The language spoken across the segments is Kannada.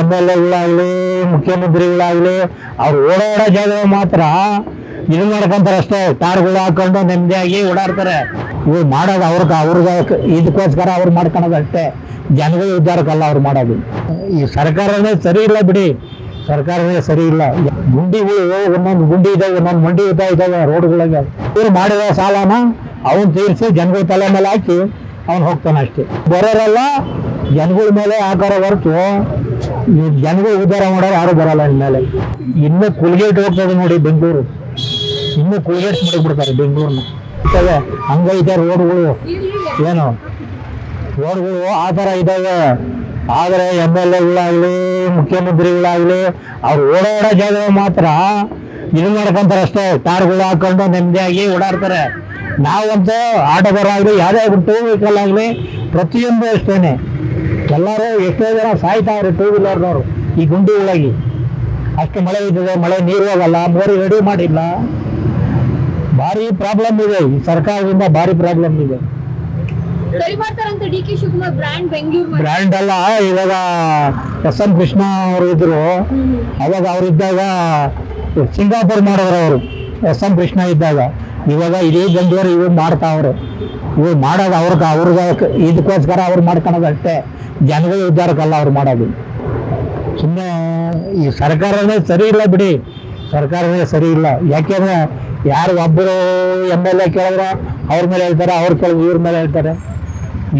ಎಂ ಎಲ್ ಎಗಳಾಗ್ಲಿ ಮುಖ್ಯಮಂತ್ರಿಗಳಾಗ್ಲಿ, ಅವ್ರು ಓಡಾಡೋ ಜಾಗ ಮಾತ್ರ ಇದು ಮಾಡ್ಕೊಂತಾರೆ ಅಷ್ಟೇ. ಟಾರ್ಗಳು ಹಾಕೊಂಡು ನೆಮ್ಮದಿಯಾಗಿ ಓಡಾಡ್ತಾರೆ. ಇವ್ರು ಮಾಡೋದು ಅವ್ರಿಗೆ ಅವ್ರಿಗೆ ಇದಕ್ಕೋಸ್ಕರ ಅವ್ರು ಮಾಡ್ಕೊಳೋದು ಅಷ್ಟೇ. ಜನಗಳ ಉದ್ದಾರಕ್ಕಲ್ಲ ಅವ್ರು ಮಾಡೋದು. ಈ ಸರ್ಕಾರನೇ ಸರಿ ಇಲ್ಲ ಬಿಡಿ. ಸರ್ಕಾರನೇ ಸರಿ ಇಲ್ಲ. ಗುಂಡಿಗಳು ಒಂದೊಂದು ಗುಂಡಿ ಇದಾವೆ, ಒಂದೊಂದು ಮಂಡಿ ಇದ್ದಾವೆ ಇದಾವೆ ರೋಡ್ಗಳಿಗೆ ಇವ್ರು ಮಾಡಿದ ಸಾಲನ ಅವನು ತೀರಿಸಿ ಜನಗಳ ತಲೆ ಮೇಲೆ ಹಾಕಿ ಅವ್ನು ಹೋಗ್ತಾನೆ ಅಷ್ಟೇ. ಬರೋರೆಲ್ಲ ಜನಗಳ ಮೇಲೆ ಆಕಾರ ಹೊರತು ಜನಗಳು ಉದ್ಧಾರ ಮಾಡೋರು ಯಾರು ಬರಲ್ಲ ಇನ್ಮೇಲೆ. ಇನ್ನು ಕುಲ್ಗೇಟ್ ಹೋಗ್ತದೆ ನೋಡಿ ಬೆಂಗಳೂರು. ಇನ್ನು ಕುಲ್ಗೇಟ್ ಮಾಡಿಬಿಡ್ತಾರೆ ಬೆಂಗಳೂರನ್ನ ಹಂಗೈತೆ ರೋಡ್ಗಳು. ಏನು? ರೋಡ್ಗಳು ಆ ಥರ ಇದ್ದಾವೆ. ಆದರೆ ಎಂ ಎಲ್ ಎಗಳಾಗಲಿ ಮುಖ್ಯಮಂತ್ರಿಗಳಾಗಲಿ, ಅವ್ರು ಓಡಾಡೋ ಜಾಗ ಮಾತ್ರ. ಇದು ಮಾಡ್ಕೊಂತಾರೆ ಅಷ್ಟೇ. ತಾರ್ಗಳು ಹಾಕೊಂಡು ನೆಮ್ಮದಿಯಾಗಿ ಓಡಾಡ್ತಾರೆ. ನಾವಂತೂ ಆಟೋದವರಾಗಲಿ ಯಾವುದೇ ಟೂ ವೆಹಿಕಲ್ ಆಗಲಿ, ಪ್ರತಿಯೊಂದು ಅಷ್ಟೇನೆ. ಎಲ್ಲರೂ ಎಷ್ಟೋ ಜನ ಸಾಯ್ತಾರೆ ಟೂ ವೀಲರ್ನವರು ಈ ಗುಂಡಿ ಒಳಗೆ. ಅಷ್ಟು ಮಳೆ ಇದ್ದದೆ ಮಳೆ ನೀರು ಹೋಗಲ್ಲ ಮೋರಿ ರೆಡಿ ಮಾಡಿಲ್ಲ. ಭಾರಿ ಪ್ರಾಬ್ಲಮ್ ಇದೆ ಈ ಸರ್ಕಾರದಿಂದ ಭಾರಿ ಪ್ರಾಬ್ಲಮ್ ಇದೆ. ಬ್ರ್ಯಾಂಡ್ ಅಲ್ಲ ಇವಾಗ ಎಸ್ ಎಂ ಕೃಷ್ಣ ಅವರು ಇದ್ರು. ಅವಾಗ ಅವ್ರಿದ್ದಾಗ ಸಿಂಗಾಪುರ್ ಮಾಡಿದ್ರು ಅವರು ಎಸ್ ಎಂ ಕೃಷ್ಣ ಇದ್ದಾಗ. ಇವಾಗ ಇಡೀ ಬಂದವರು ಇವ್ರು ಮಾಡ್ತಾವ್ರೆ ಇವ್ರು ಮಾಡೋದು ಅವ್ರಿಗೆ ಅವ್ರಿಗೆ ಇದಕ್ಕೋಸ್ಕರ ಅವ್ರು ಮಾಡ್ಕೊಳೋದು ಅಷ್ಟೇ. ಜನಗಳ ಉದ್ಧಾರಕ್ಕಲ್ಲ ಅವ್ರು ಮಾಡೋದು. ಸುಮ್ಮನೆ ಈ ಸರ್ಕಾರನೇ ಸರಿ ಇಲ್ಲ ಬಿಡಿ. ಸರ್ಕಾರನೇ ಸರಿ ಇಲ್ಲ. ಯಾಕೆಂದ್ರೆ ಯಾರು ಒಬ್ಬರು ಎಂ ಎಲ್ ಎ ಕೇಳಿದ್ರೆ ಅವ್ರ ಮೇಲೆ ಹೇಳ್ತಾರೆ, ಅವ್ರು ಕೇಳಿದ್ರೆ ಇವ್ರ ಮೇಲೆ ಹೇಳ್ತಾರೆ.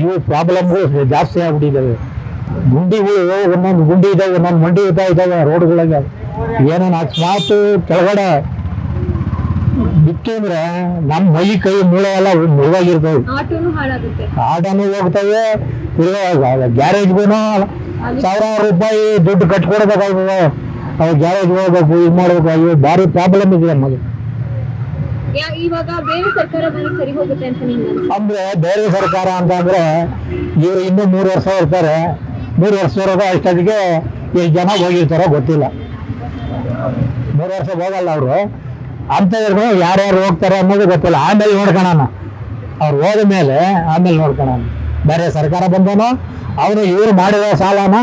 ಇವು ಪ್ರಾಬ್ಲಮ್ಗಳು ಜಾಸ್ತಿ ಆಗ್ಬಿಟ್ಟಿದ್ದಾವೆ ಗುಂಡಿಗಳು ಒಂದೊಂದು ಗುಂಡಿ ಇದಾವೆ, ಒಂದೊಂದು ಮಂಡಿ ಇದ್ದ ಇದ್ದಾವೆ ರೋಡ್ಗಳಿಗೆ ಏನೇನು ಅಕಸ್ಮಾತ್ ಕೆಳಗಡೆ ಬಿಟ್ಟಿದ್ರೆ ನಮ್ಮ ಮೈ ಕೈ ಮೂಳೆ ಎಲ್ಲ ಮುಳುವಾಗಿರ್ತವೆ ಆಟೋನು ಹೋಗ್ತವೆ. ಗ್ಯಾರೇಜ್ಗೂ ಸಾವಿರಾರು ರೂಪಾಯಿ ದುಡ್ಡು ಕಟ್ಕೊಡ್ಬೇಕಾಗ್ತದೆ. ಅವ್ರು ಗ್ಯಾರೇಜ್ ಹೋಗ್ಬೇಕು ಇದು ಮಾಡ್ಬೇಕು ಅಯ್ಯೋ ಭಾರಿ ಪ್ರಾಬ್ಲಮ್ ಇದೆ ನಮಗೆ. ಅಂದ್ರೆ ಬೇರೆ ಸರ್ಕಾರ ಅಂತ ಅಂದ್ರೆ ಇವ್ರು ಇನ್ನೂ ಮೂರು ವರ್ಷ ಇರ್ತಾರೆ. ಮೂರು ವರ್ಷವರೆಗೂ ಅಷ್ಟೊತ್ತಿಗೆ ಎಷ್ಟು ಜನ ಹೋಗಿರ್ತಾರೋ ಗೊತ್ತಿಲ್ಲ. ಮೂರು ವರ್ಷ ಹೋಗಲ್ಲ ಅವರು. ಅಂಥವ್ರು ಯಾರ್ಯಾರು ಹೋಗ್ತಾರೆ ಅನ್ನೋದು ಗೊತ್ತಿಲ್ಲ. ಆಮೇಲೆ ನೋಡ್ಕೊಳಣ ಅವ್ರು ಹೋದ ಮೇಲೆ ಆಮೇಲೆ ನೋಡ್ಕೊಳಣ ಬೇರೆ ಸರ್ಕಾರ ಬಂದವನು ಅವನು ಇವ್ರು ಮಾಡಿರೋ ಸಾಲನ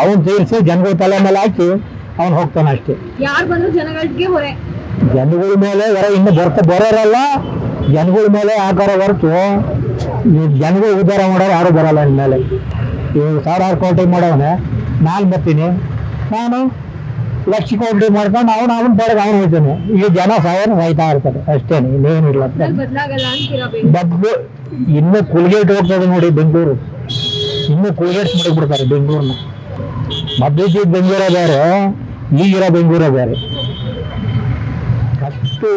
ಅವನು ತೀರಿಸಿ ಜನಗಳ ತಲೆ ಮೇಲೆ ಹಾಕಿ ಅವನು ಹೋಗ್ತಾನೆ ಅಷ್ಟೇ. ಯಾರು ಬಂದ್ರು ಜನಗಳಿಗೆ ಹೊರೆ. ಜನಗಳ ಮೇಲೆ ಹೊರ. ಇನ್ನು ಬರ್ತ ಬರೋರಲ್ಲ. ಜನಗಳ ಮೇಲೆ ಆಕಾರ ಹೊರತು ಈ ಜನಗಳು ಉದ್ಧಾರ ಮಾಡೋರು ಯಾರು ಬರಲ್ಲ ಇನ್ಮೇಲೆ. ಇವಾಗ ಸಾವಿರಾರು ಕೋಟಿ ಮಾಡೋವನೆ. ನಾನು ಬರ್ತೀನಿ. ನಾನು ಲಕ್ಷ ಕೋಟಿ ಮಾಡ್ಕೊಂಡು ಅವನು ಅವನ ಪಡೆಗೆ ಅವನು ಹೋಗ್ತಾನೆ ಈ ಜನ ಸಾವಿರ ಸಾಯ್ತಾ ಇರ್ತಾರೆ. ಅಷ್ಟೇನೆ ಇನ್ನೇನಿಲ್ಲ ಬದ್ದು ಇನ್ನು ಕುಲ್ಗೇಟ್ ಹೋಗ್ತದೆ ನೋಡಿ ಬೆಂಗಳೂರು. ಇನ್ನು ಕುಲ್ಗೇಟ್ ಮಾಡಿಬಿಡ್ತಾರೆ ಬೆಂಗಳೂರನ್ನ ಮೊದಲಿದ್ದ ಬೆಂಗಳೂರ ಬೇರೆ ಈಗಿರೋ ಬೆಂಗಳೂರ ಬೇರೆ. ಅಷ್ಟು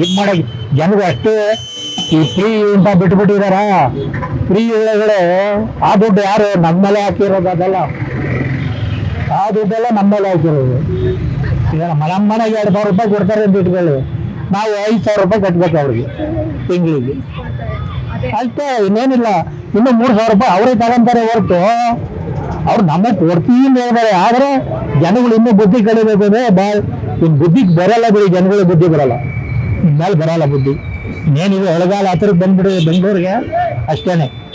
ಇದು ಮಾಡಕ್ಕೆ ಜನರು ಅಷ್ಟು ಈ ಫ್ರೀ ಅಂತ ಬಿಟ್ಬಿಟ್ಟಿದಾರ? ಫ್ರೀ ಒಳಗಡೆ ಆ ದುಡ್ಡು ಯಾರು ನಮ್ಮ ಮೇಲೆ ಹಾಕಿರೋದು ಅದೆಲ್ಲ? ಆ ದುಡ್ಡೆಲ್ಲ ನಮ್ಮ ಮೇಲೆ ಹಾಕಿರೋದು. ಈಗ ನಮ್ಮ ಮನೆಗೆ ಎರಡು ಸಾವಿರ ರೂಪಾಯಿ ಕೊಡ್ತಾರೆ ಅಂತ ಇಟ್ಕೊಳ್ಳಿ. ನಾವು ಐದು ಸಾವಿರ ರೂಪಾಯಿ ಕಟ್ಬೇಕು ಅವ್ರಿಗೆ ತಿಂಗಳಿಗೆ. ಅಷ್ಟೇ, ಇನ್ನೇನಿಲ್ಲ. ಇನ್ನು ಮೂರು ಸಾವಿರ ರೂಪಾಯಿ ಅವರೇ ತಗೊಂತಾರೆ ಹೊರತು. ಅವ್ರು ನಮಗೆ ಕೊಡ್ತೀನಿ ಅಂತ ಹೇಳ್ತಾರೆ. ಆದ್ರೆ ಜನಗಳು ಇನ್ನೂ ಬುದ್ಧಿ ಕಲಿಬೇಕು ಅಂದ್ರೆ ಬಾ ಇನ್ ಬುದ್ಧಿಗೆ ಬರಲ್ಲ ಬಿಡಿ, ಜನಗಳ ಬುದ್ಧಿ ಬರಲ್ಲ. ಇನ್ಮೇಲೆ ಬರಲ್ಲ ಬುದ್ಧಿ. ಇನ್ನೇನಿದೆ, ಒಳಗಾಲ ಹತ್ರಕ್ಕೆ ಬಂದ್ಬಿಡಿ ಬೆಂಗಳೂರಿಗೆ. ಅಷ್ಟೇನೆ.